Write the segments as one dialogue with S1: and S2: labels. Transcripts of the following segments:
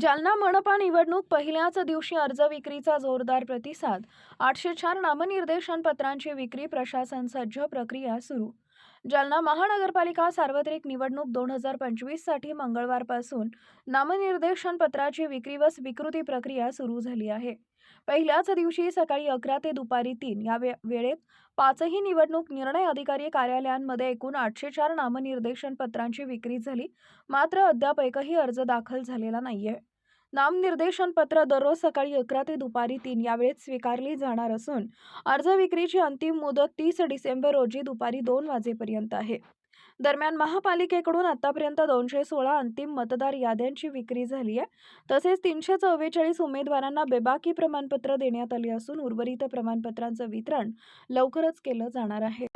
S1: जालना मनपा निवडणूक पहिल्याच दिवशी अर्ज विक्रीचा जोरदार प्रतिसाद. आठशे चार नामनिर्देशन पत्रांची विक्री प्रशासन सज्ज प्रक्रिया सुरू. जालना महानगरपालिका सार्वत्रिक निवडणूक दोन हजार पंचवीससाठी मंगळवारपासून नामनिर्देशन पत्राची विक्री व स्वीकृती प्रक्रिया सुरू झाली आहे. पहिल्याच दिवशी सकाळी अकरा ते दुपारी तीन या वे वेळेत पाचही निवडणूक निर्णय अधिकारी कार्यालयांमध्ये एकूण आठशे चार नामनिर्देशन पत्रांची विक्री झाली. मात्र अद्याप एकही अर्ज दाखल झालेला नाहीये. नामनिर्देशन पत्र दररोज सकाळी अकरा ते दुपारी तीन या वेळेत स्वीकारली जाणार असून अर्ज विक्रीची अंतिम मुदत तीस डिसेंबर रोजी दुपारी दोन वाजेपर्यंत आहे. दरम्यान महापालिकेकडून आतापर्यंत दोनशे सोळा अंतिम मतदार याद्यांची विक्री झाली आहे. तसेच तीनशे चव्वेचाळीस उमेदवारांना बेबाकी प्रमाणपत्र देण्यात आले असून उर्वरित प्रमाणपत्रांचं वितरण लवकरच केलं जाणार आहे.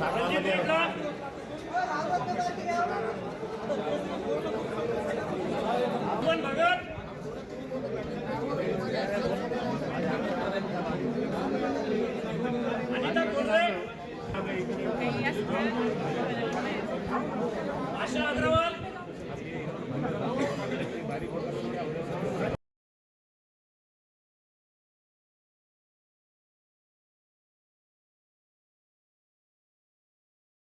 S2: रणजित